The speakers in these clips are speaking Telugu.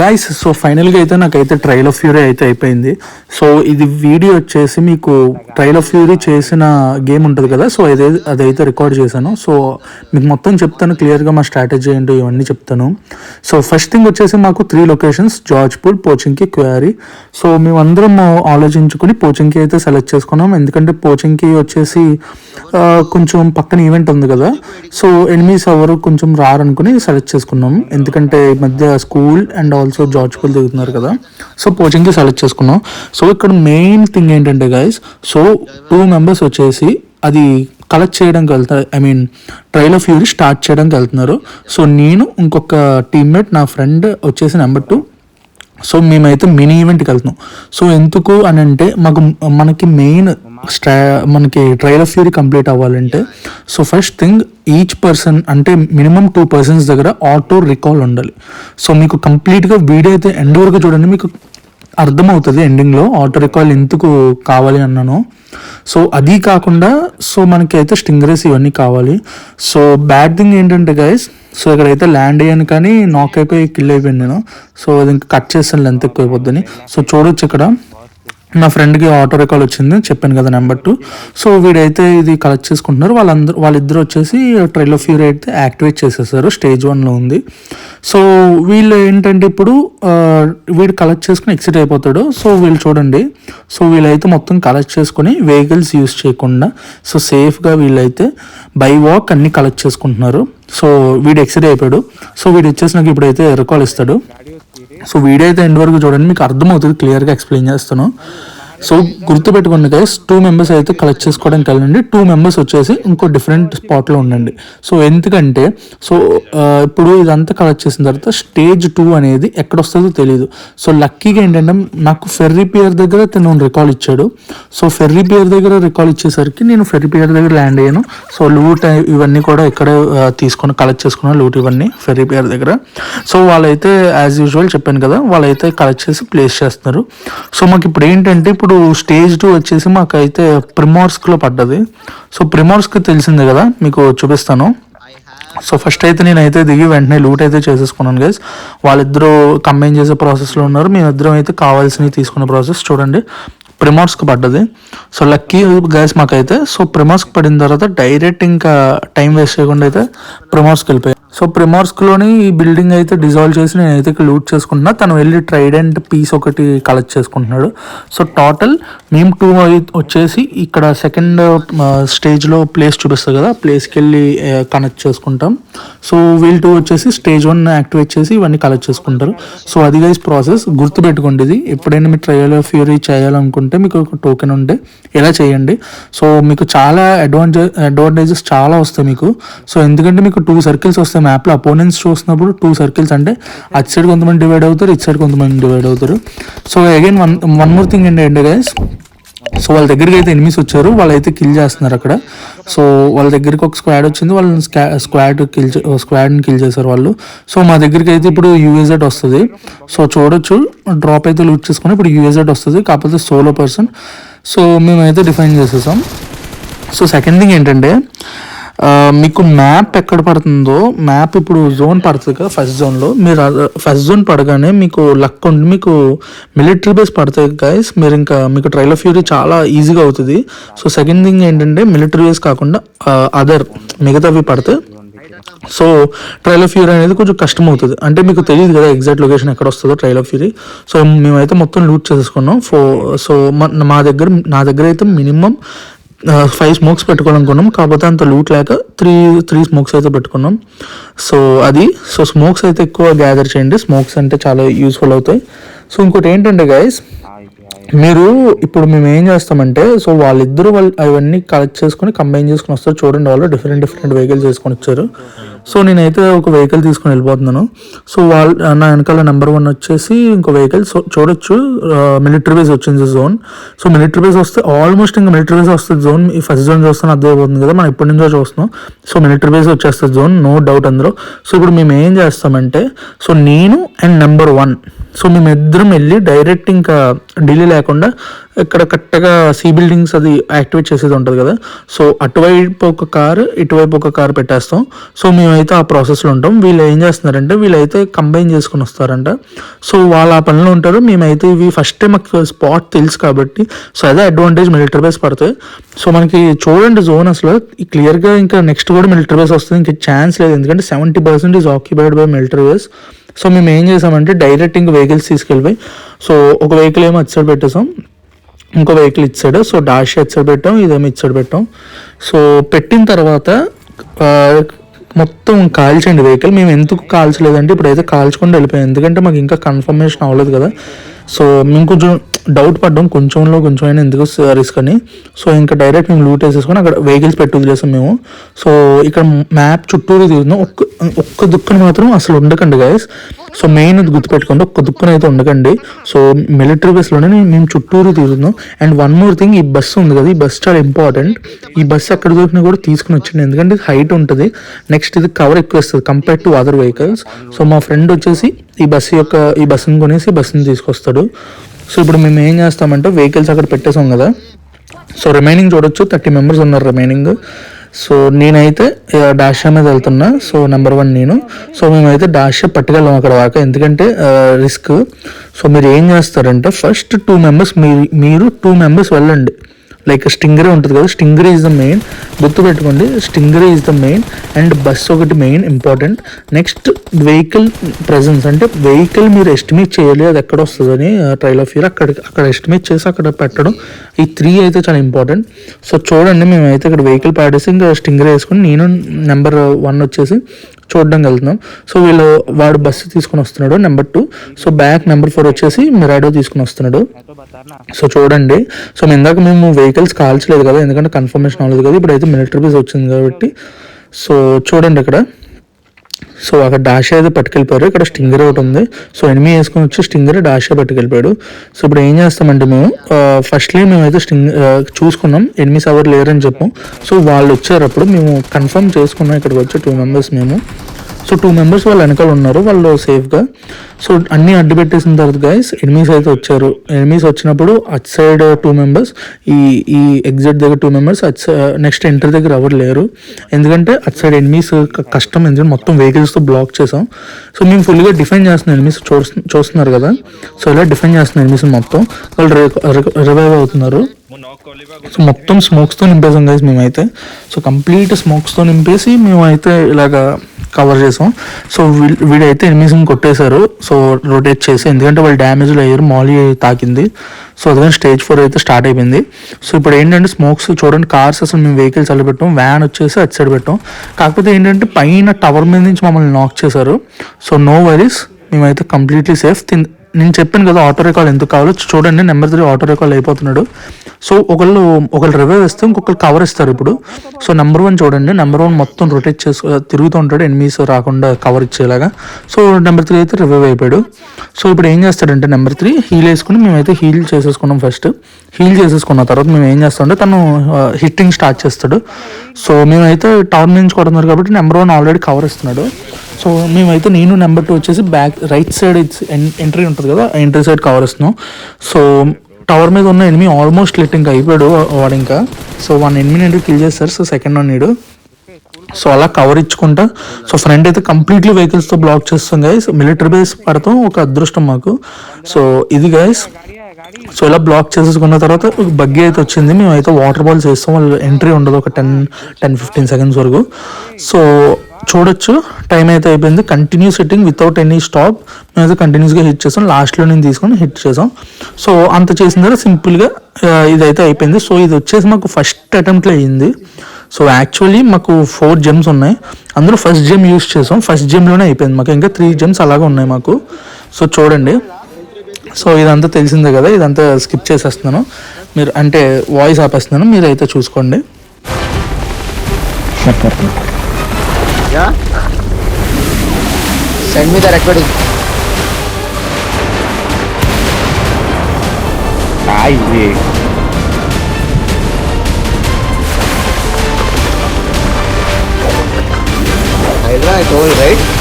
గాయస్ సో ఫైనల్గా అయితే నాకైతే ట్రైల్ ఆఫ్ ఫ్యూరీ అయితే అయిపోయింది. సో ఇది వీడియో వచ్చేసి మీకు ట్రైల్ ఆఫ్ ఫ్యూరీ చేసిన గేమ్ ఉంటుంది కదా సో అదే అదైతే రికార్డ్ చేశాను. సో మీకు మొత్తం చెప్తాను క్లియర్గా మా స్ట్రాటజీ ఏంటో ఇవన్నీ చెప్తాను. సో ఫస్ట్ థింగ్ వచ్చేసి మాకు three locations Georgopol Pochinki quarry so మేమందరం ఆలోచించుకుని పోచింకి అయితే సెలెక్ట్ చేసుకున్నాం. ఎందుకంటే పోచింకి వచ్చేసి కొంచెం పక్కన ఈవెంట్ ఉంది కదా సో ఎనిమిస్ ఎవరు కొంచెం రారనుకుని సెలెక్ట్ చేసుకున్నాం. ఎందుకంటే ఈ మధ్య school and also George school దిగుతున్నారు కదా. సో పోచింగ్కి సెలెక్ట్ చేసుకున్నాం. సో ఇక్కడ మెయిన్ థింగ్ ఏంటంటే గైస్ సో టూ మెంబర్స్ వచ్చేసి అది కలెక్ట్ చేయడానికి వెళ్తారు. I mean trail of fury start చేయడానికి వెళ్తున్నారు. సో నేను ఇంకొక టీమ్మేట్ నా ఫ్రెండ్ వచ్చేసి నెంబర్ టూ సో మేమైతే మినీ ఈవెంట్కి వెళ్తున్నాం. సో ఎందుకు అని అంటే మాకు మనకి మెయిన్ స్ట్రా మనకి ట్రయల్ ఆఫ్ ఫ్యూరీ కంప్లీట్ అవ్వాలంటే so first thing each person అంటే మినిమం టూ పర్సన్స్ దగ్గర ఆటో రికాల్ ఉండాలి. సో మీకు కంప్లీట్గా వీడియో అయితే ఎండ్ వరకు చూడండి మీకు అర్థమవుతుంది ఎండింగ్లో ఆటో రికాల్ ఎందుకు కావాలి అన్నాను. సో అది కాకుండా సో మనకి అయితే స్టింగరేస్ ఇవన్నీ కావాలి. సో బ్యాడ్ థింగ్ ఏంటంటే గైస్ సో ఇక్కడైతే ల్యాండ్ అయ్యాను కానీ నాక్ అయిపోయి కిల్ అయిపోయింది నేను సో అది ఇంకా కట్ చేస్తాను లెంత్ ఎక్కువ అయిపోద్దని సో చూడొచ్చు ఇక్కడ. నా ఫ్రెండ్కి ఆటో రికాల్ వచ్చింది చెప్పాను కదా నెంబర్ టూ సో వీడైతే ఇది కలెక్ట్ చేసుకుంటున్నారు. వాళ్ళందరూ వాళ్ళిద్దరు వచ్చేసి ట్రైల్ ఆఫ్ ఫ్యూర్ అయితే యాక్టివేట్ చేసేసారు స్టేజ్ వన్లో ఉంది. సో వీళ్ళు ఏంటంటే ఇప్పుడు వీడు కలెక్ట్ చేసుకుని ఎక్సిట్ అయిపోతాడు. సో వీళ్ళు చూడండి. సో వీళ్ళైతే మొత్తం కలెక్ట్ చేసుకొని వెహికల్స్ యూస్ చేయకుండా సో సేఫ్గా వీళ్ళైతే బై వాక్ అన్ని కలెక్ట్ చేసుకుంటున్నారు. సో వీడు ఎక్సిట్ అయిపోయాడు. సో వీడు వచ్చేసి నాకు ఇప్పుడైతే రికాల్ ఇస్తాడు. సో వీడియో అయితే ఎండ్ వరకు చూడండి మీకు అర్థమవుతుంది క్లియర్గా ఎక్స్ప్లెయిన్ చేస్తాను. సో గుర్తుపెట్టుకోండి గైస్ టూ మెంబర్స్ అయితే కలెక్ట్ చేసుకోవడానికి వెళ్ళండి. టూ మెంబర్స్ వచ్చేసి ఇంకో డిఫరెంట్ స్పాట్లో ఉండండి. సో ఎందుకంటే సో ఇప్పుడు ఇదంతా కలెక్ట్ చేసిన తర్వాత స్టేజ్ టూ అనేది ఎక్కడ వస్తుందో తెలియదు సో లక్కీగా ఏంటంటే నాకు ఫెర్రీ పియర్ దగ్గర తను రికాల్ ఇచ్చాడు. సో ఫెర్రీ పియర్ దగ్గర రికాల్ ఇచ్చేసరికి నేను ఫెర్రీ పియర్ దగ్గర ల్యాండ్ అయ్యాను. సో లూట్ ఇవన్నీ కూడా ఇక్కడే తీసుకొని కలెక్ట్ చేసుకున్నాను లూట్ ఇవన్నీ ఫెర్రీ పియర్ దగ్గర. సో వాళ్ళైతే యాజ్ యూజువల్ చెప్పాను కదా వాళ్ళైతే కలెక్ట్ చేసి ప్లేస్ చేస్తున్నారు. సో మాకు ఇప్పుడు ఏంటంటే ఇప్పుడు స్టేజ్ టూ వచ్చేసి మాకైతే ప్రిమార్స్క్లో పడ్డది. సో ప్రిమార్స్క్ తెలిసిందే కదా మీకు చూపిస్తాను. సో ఫస్ట్ అయితే నేనైతే దిగి వెంటనే లూట్ అయితే చేసేసుకున్నాను గైస్ వాళ్ళిద్దరూ కంబైన్ చేసే ప్రాసెస్లో ఉన్నారు. మేమిద్దరం అయితే కావాల్సినవి తీసుకునే ప్రాసెస్ చూడండి ప్రిమార్స్కి పడ్డది. సో లక్కీ గైస్ మాకైతే. సో ప్రిమార్స్కి పడిన తర్వాత డైరెక్ట్ ఇంకా టైం వేస్ట్ చేయకుండా అయితే ప్రిమార్స్కి వెళ్ళిపోయాయి సో ప్రిమార్స్క్లోని ఈ బిల్డింగ్ అయితే డిజాల్వ్ చేసి నేనైతే ఇక్కడ లూట్ చేసుకుంటున్నా. తను వెళ్ళి ట్రైడెంట్ పీస్ ఒకటి కలెక్ట్ చేసుకుంటున్నాడు. సో టోటల్ మేము టూ వచ్చేసి ఇక్కడ సెకండ్ స్టేజ్లో ప్లేస్ చూపిస్తుంది కదా ప్లేస్కి వెళ్ళి కనెక్ట్ చేసుకుంటాం. సో వీల్ టూ వచ్చేసి స్టేజ్ వన్ యాక్టివేట్ చేసి ఇవన్నీ కలెక్ట్ చేసుకుంటారు. సో అది గైస్ ప్రాసెస్ గుర్తుపెట్టుకోండి ఇది. ఎప్పుడైనా మీరు ట్రయల్ ఆఫ్ ఫ్యూరీ చేయాలనుకుంటే మీకు ఒక టోకెన్ ఉంటే ఎలా చేయండి. సో మీకు చాలా అడ్వాంటేజ్ అడ్వాంటేజెస్ చాలా వస్తాయి మీకు. సో ఎందుకంటే మీకు టూ సర్కిల్స్ వస్తాయి మ్యాప్లో అపోనెంట్స్ చూసినప్పుడు టూ సర్కిల్స్ అంటే అటు సైడ్ కొంతమంది డివైడ్ అవుతారు ఇటు సైడ్ కొంతమంది డివైడ్ అవుతారు. So again one one more thing ఏంటంటే గైస్ సో వాళ్ళ దగ్గరికి అయితే ఎనిమిస్ వచ్చారు వాళ్ళైతే కిల్ చేస్తున్నారు అక్కడ. సో వాళ్ళ దగ్గరికి ఒక స్క్వాడ్ వచ్చింది వాళ్ళని స్క్వాడ్ కిల్ స్క్వాడ్ని కిల్ చేశారు వాళ్ళు. సో మా దగ్గరికి అయితే ఇప్పుడు యూఎజెడ్ వస్తుంది. సో చూడొచ్చు డ్రాప్ అయితే లూట్ చేసుకుని ఇప్పుడు యూఎజెడ్ వస్తుంది కాకపోతే సోలో పర్సన్ సో మేమైతే డిఫైన్ చేసేసాం. సో సెకండ్ థింగ్ ఏంటంటే మీకు మ్యాప్ ఎక్కడ పడుతుందో మ్యాప్ ఇప్పుడు జోన్ పడుతుంది కదా ఫస్ట్ జోన్లో మీరు ఫస్ట్ జోన్ పడగానే మీకు లక్ ఉండి మీకు మిలిటరీ బేస్ పడతాయి గైస్ మీరు ఇంకా మీకు ట్రైల్ ఆఫ్ ఫ్యూరీ చాలా ఈజీగా అవుతుంది. సో సెకండ్ థింగ్ ఏంటంటే మిలిటరీ బేస్ కాకుండా అదర్ మిగతావి పడితే. సో ట్రైల్ ఆఫ్ ఫ్యూరీ అనేది కొంచెం కష్టం అవుతుంది. అంటే మీకు తెలియదు కదా ఎగ్జాక్ట్ లొకేషన్ ఎక్కడ వస్తుందో ట్రైల్ ఆఫ్ ఫ్యూరీ సో మేమైతే మొత్తం లూట్ చేసుకున్నాం ఫో సో మా- మా దగ్గర నా దగ్గర అయితే మినిమం ఫైవ్ స్మోక్స్ పెట్టుకోవాలనుకున్నాం కాకపోతే అంత లూట్ లేక త్రీ త్రీ స్మోక్స్ అయితే పెట్టుకున్నాం. సో అది సో స్మోక్స్ అయితే ఎక్కువ గ్యాదర్ చేయండి. స్మోక్స్ అంటే చాలా యూస్ఫుల్ అవుతాయి. సో ఇంకోటి ఏంటంటే గైస్ మీరు ఇప్పుడు మేము ఏం చేస్తామంటే సో వాళ్ళిద్దరూ వాళ్ళు అవన్నీ కలెక్ట్ చేసుకొని కంబైన్ చేసుకొని వస్తారు. చూడండి వాళ్ళు డిఫరెంట్ డిఫరెంట్ వెహికల్స్ చేసుకొని వచ్చారు. సో నేనైతే ఒక వెహికల్ తీసుకొని వెళ్ళిపోతున్నాను. సో వాళ్ళు నా వెనకాల నెంబర్ వన్ వచ్చేసి ఇంకో వెహికల్ సో చూడొచ్చు మిలిటరీ బేస్ వచ్చింది జోన్ సో మిలిటరీ బేస్ వస్తే ఆల్మోస్ట్ ఇంకా మిలిటరీ బేస్ వస్తుంది జోన్ ఈ ఫస్ట్ జోన్ చూస్తాను అర్థమైపోతుంది కదా మనం ఎప్పటి నుంచో చూస్తున్నాం. సో మిలిటరీ బేస్ వచ్చేస్తుంది జోన్ నో డౌట్ అందులో. సో ఇప్పుడు మేము ఏం చేస్తామంటే సో నేను అండ్ నెంబర్ వన్ సో మేము ఇద్దరం వెళ్ళి డైరెక్ట్ ఇంకా ఢిల్లీ లేకుండా ఇక్కడ కరెక్ట్గా సీ బిల్డింగ్స్ అది యాక్టివేట్ చేసేది ఉంటుంది కదా. సో అటువైపు ఒక కారు ఇటువైపు ఒక కార్ పెట్టేస్తాం. సో మేమైతే ఆ ప్రాసెస్లో ఉంటాం. వీళ్ళు ఏం చేస్తున్నారంటే వీళ్ళైతే కంబైన్ చేసుకుని వస్తారంట. సో వాళ్ళు ఆ పనిలో ఉంటారు. మేమైతే ఇవి ఫస్ట్ టైం మాకు స్పాట్ తెలుసు కాబట్టి సో అదే అడ్వాంటేజ్ మిలిటరీ బేస్ పడతాయి సో మనకి చూడండి జోన్ అసలు క్లియర్గా ఇంకా నెక్స్ట్ కూడా మిలిటరీ బేస్ వస్తుంది. ఇంకా ఛాన్స్ లేదు. ఎందుకంటే seventy percent is occupied by military base so మేము ఏం చేసామంటే డైరెక్ట్ ఇంక వెహికల్స్ తీసుకెళ్ళిపోయి సో ఒక వెహికల్ ఏమో అటు సైడ్ పెట్టేసాం ఇంకో వెహికల్ ఇటు సైడ్ సో డాష్ ఇటు సైడ్ పెట్టాం ఇదేమో ఇటు సైడ్ పెట్టాం. సో పెట్టిన తర్వాత మొత్తం కాల్చండి వెహికల్ మేము ఎందుకు కాల్చలేదంటే ఇప్పుడైతే కాల్చుకుండా వెళ్ళిపోయాం. ఎందుకంటే మాకు ఇంకా కన్ఫర్మేషన్ అవ్వలేదు కదా. సో మేము కొంచెం డౌట్ పడ్డాం కొంచెంలో కొంచెం అయినా ఎందుకు రిస్క్ అని. సో ఇంకా డైరెక్ట్ మేము లూట్ వేసేసుకొని అక్కడ వెహికల్స్ పెట్టి వదిలేసాం మేము. సో ఇక్కడ మ్యాప్ చుట్టూరు తిరుగుతున్నాం ఒక్క ఒక్క దుక్కుని మాత్రం అసలు ఉండకండి గైస్ సో మెయిన్ అది గుర్తుపెట్టుకోండి ఒక్క దుక్కున అయితే ఉండకండి. సో మిలిటరీ బస్లోనే మేము చుట్టూరు తిరుగుతున్నాం అండ్ వన్ మోర్ థింగ్ ఈ బస్సు ఉంది కదా ఈ బస్ చాలా ఇంపార్టెంట్ ఈ బస్సు ఎక్కడ దొరికినా కూడా తీసుకుని వచ్చింది ఎందుకంటే ఇది హైట్ ఉంటుంది. నెక్స్ట్ ఇది కవర్ ఎక్కువ ఇస్తుంది compare to other vehicles so మా ఫ్రెండ్ వచ్చేసి ఈ బస్సు యొక్క ఈ బస్సుని కొనేసి బస్సుని తీసుకొస్తాడు. సో ఇప్పుడు మేము ఏం చేస్తామంటే వెహికల్స్ అక్కడ పెట్టేసాం కదా. సో రిమైనింగ్ చూడొచ్చు. థర్టీ మెంబర్స్ ఉన్నారు రిమైనింగ్ సో నేనైతే డాషా మీద వెళ్తున్నా. సో నెంబర్ వన్ నేను. సో మేమైతే డాషా పట్టుకెళ్ళాం అక్కడ దాకా. ఎందుకంటే రిస్క్ సో మీరు ఏం చేస్తారంటే ఫస్ట్ టూ మెంబర్స్ మీరు మీరు టూ మెంబర్స్ వెళ్ళండి. లైక్ స్టింగరే ఉంటుంది కదా స్టింగర్ ఈజ్ ద మెయిన్ గుర్తుపెట్టుకోండి stinger is the main and bus ఒకటి main important next vehicle presence అంటే వెహికల్ మీరు ఎస్టిమేట్ చేయాలి అది ఎక్కడ వస్తుందని ట్రైల్ ఆఫ్ ఇయర్ అక్కడ అక్కడ ఎస్టిమేట్ చేసి అక్కడ పెట్టడం. ఈ త్రీ అయితే చాలా ఇంపార్టెంట్ సో చూడండి మేమైతే ఇక్కడ వెహికల్ పాడేసి ఇంకా స్టింగర్ వేసుకుని నేను నెంబర్ వన్ వచ్చేసి చూడడం వెళ్తున్నాం సో వీళ్ళు వాడు బస్సు తీసుకుని వస్తున్నాడు number two so back number four వచ్చేసి మిరాడో తీసుకుని వస్తున్నాడు సో చూడండి. సో ఇందాక మేము వెహికల్స్ కాల్చలేదు కదా ఎందుకంటే కన్ఫర్మేషన్ అవ్వలేదు కదా ఇప్పుడైతే మిలిటరీ బీస్ వచ్చింది కాబట్టి. సో చూడండి ఇక్కడ. సో అక్కడ డాష్ అయితే పట్టుకెళ్ళిపోయారు. ఇక్కడ స్టింగర్ ఒకటి ఉంది. సో ఎనిమి వేసుకొని వచ్చి స్టింగర్ డాషే పట్టుకెళ్ళిపోయాడు. సో ఇప్పుడు ఏం చేస్తామంటే మేము ఫస్ట్లీ మేమైతే స్టింగ్ చూసుకున్నాం. ఎనిమిస్ ఎవరు లేరని చెప్పాం. సో వాళ్ళు వచ్చారు అప్పుడు మేము కన్ఫర్మ్ చేసుకున్నాం. ఇక్కడికి వచ్చి టూ మెంబర్స్ మేము. సో టూ మెంబర్స్ వాళ్ళు వెనకాల ఉన్నారు వాళ్ళు సేఫ్గా సో అన్నీ అడ్డు పెట్టేసిన తర్వాత గైస్ ఎనిమీస్ అయితే వచ్చారు. ఎనిమీస్ వచ్చినప్పుడు అట్ సైడ్ టూ మెంబర్స్ ఈ ఈ ఎగ్జిట్ దగ్గర two members at next enter దగ్గర ఎవరు లేరు. ఎందుకంటే అట్ సైడ్ ఎనిమీస్ కష్టం ఎందుకంటే మొత్తం వెహికల్స్తో బ్లాక్ చేసాం. సో మేము ఫుల్గా డిఫెండ్ చేస్తున్నాం ఎనిమీస్ చూస్తున్నారు కదా. సో ఇలా డిఫెండ్ చేస్తున్నాం ఎనిమీస్ మొత్తం వాళ్ళు రివైవ్ అవుతున్నారు. సో మొత్తం స్మోక్స్తో నింపేసాం గైస్ మేమైతే. సో కంప్లీట్ స్మోక్స్తో నింపేసి మేమైతే ఇలాగా కవర్ చేసాం. సో వీళ్ళు వీడైతే ఎనిమిస్ని కొట్టేశారు. సో రొటేట్ చేసి ఎందుకంటే వాళ్ళు డ్యామేజ్లు అయ్యారు మాలీ తాకింది. సో అదే స్టేజ్ ఫోర్ అయితే స్టార్ట్ అయిపోయింది. సో ఇప్పుడు ఏంటంటే స్మోక్స్ చూడండి కార్స్ అసలు మేము వెహికల్స్ అలా పెట్టాం. వ్యాన్ వచ్చేసి అటు సైడ్ పెట్టాం. కాకపోతే ఏంటంటే పైన టవర్ మీద నుంచి మమ్మల్ని నాక్ చేశారు. సో నో వరీస్ మేమైతే కంప్లీట్లీ సేఫ్ నేను చెప్పాను కదా ఆటో రికాల్ ఎందుకు కావాలో? చూడండి నెంబర్ త్రీ ఆటో రికాల్ అయిపోతున్నాడు. సో ఒకళ్ళు ఒకళ్ళు రివైవ్ ఇస్తే ఇంకొకరు కవర్ ఇస్తారు ఇప్పుడు. సో నెంబర్ వన్ చూడండి నెంబర్ వన్ మొత్తం రొటేట్ చేసు తిరుగుతూ ఉంటాడు ఎనిమిస్ రాకుండా కవర్ ఇచ్చేలాగా. సో నెంబర్ త్రీ అయితే రివైవ్ అయిపోయాడు. సో ఇప్పుడు ఏం చేస్తాడంటే నెంబర్ త్రీ హీల్ వేసుకుని మేమైతే హీల్ చేసేసుకున్నాం ఫస్ట్ హీల్ చేసేసుకున్న తర్వాత మేము ఏం చేస్తామంటే తను హిట్టింగ్ స్టార్ట్ చేస్తాడు. సో మేమైతే టర్న్ నుంచి కొడుతున్నారు కాబట్టి నెంబర్ వన్ ఆల్రెడీ కవర్ ఇస్తున్నాడు. సో మేమైతే నేను నెంబర్ టూ వచ్చేసి బ్యాక్ రైట్ సైడ్ ఎంట్రీ ఉంటుంది కదా ఎంట్రీ సైడ్ కవర్ ఇస్తున్నాం సో టవర్ మీద ఉన్న ఎనిమి ఆల్మోస్ట్ లెట్ ఇంకా అయిపోయాడు వాడు ఇంకా. సో వన్ ఎనిమిది నేను కిల్ చేస్తారు సో సెకండ్ వన్ నీడు. సో అలా కవర్ ఇచ్చుకుంటా. సో ఫ్రంట్ అయితే కంప్లీట్లీ వెహికల్స్తో బ్లాక్ చేస్తాం గైస్ మిలిటరీ బేస్ పడతాం ఒక అదృష్టం మాకు. సో ఇది గైస్ సో ఇలా బ్లాక్ చేసేసుకున్న తర్వాత ఒక బగ్గి అయితే వచ్చింది మేము అయితే వాటర్ బాల్స్ వేస్తాం వాళ్ళు ఎంట్రీ ఉండదు ఒక టెన్ టెన్ ఫిఫ్టీన్ సెకండ్స్ వరకు. సో చూడొచ్చు. టైం అయితే అయిపోయింది. Continue sitting without any stop మేమైతే కంటిన్యూస్గా హిట్ చేసాం. లాస్ట్లో నేను తీసుకొని హిట్ చేసాం. సో అంత చేసిన తర్వాత సింపుల్గా ఇదైతే అయిపోయింది. సో ఇది వచ్చేసి మాకు ఫస్ట్ అటెంప్ట్లో అయ్యింది సో యాక్చువల్లీ మాకు ఫోర్ జెమ్స్ ఉన్నాయి. అందులో ఫస్ట్ జెమ్ యూస్ చేసాం. ఫస్ట్ జెమ్లోనే అయిపోయింది మాకు. ఇంకా త్రీ జెమ్స్ అలాగే ఉన్నాయి మాకు. సో చూడండి. సో ఇదంతా తెలిసిందే కదా. ఇదంతా స్కిప్ చేసేస్తున్నాను. మీరు అంటే వాయిస్ ఆపేస్తున్నాను. మీరు అయితే చూసుకోండి Yeah? Send me the recording. Ai, Vê. Hydra, I told, right?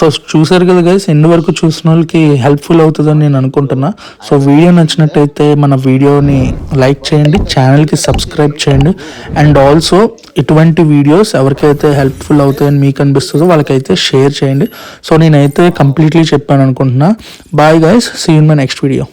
So చూసారు కదా గైస్ ఎన్ని వరకు చూసిన వాళ్ళకి హెల్ప్ఫుల్ అవుతుందని నేను అనుకుంటున్నా. సో వీడియో నచ్చినట్టయితే మన వీడియోని లైక్ చేయండి ఛానల్కి సబ్స్క్రైబ్ చేయండి. అండ్ ఆల్సో ఇటువంటి వీడియోస్ ఎవరికైతే హెల్ప్ఫుల్ అవుతాయని మీకు అనిపిస్తుందో వాళ్ళకైతే షేర్ చేయండి. సో నేనైతే కంప్లీట్లీ చెప్పాను అనుకుంటున్నా. Bye guys see in my next video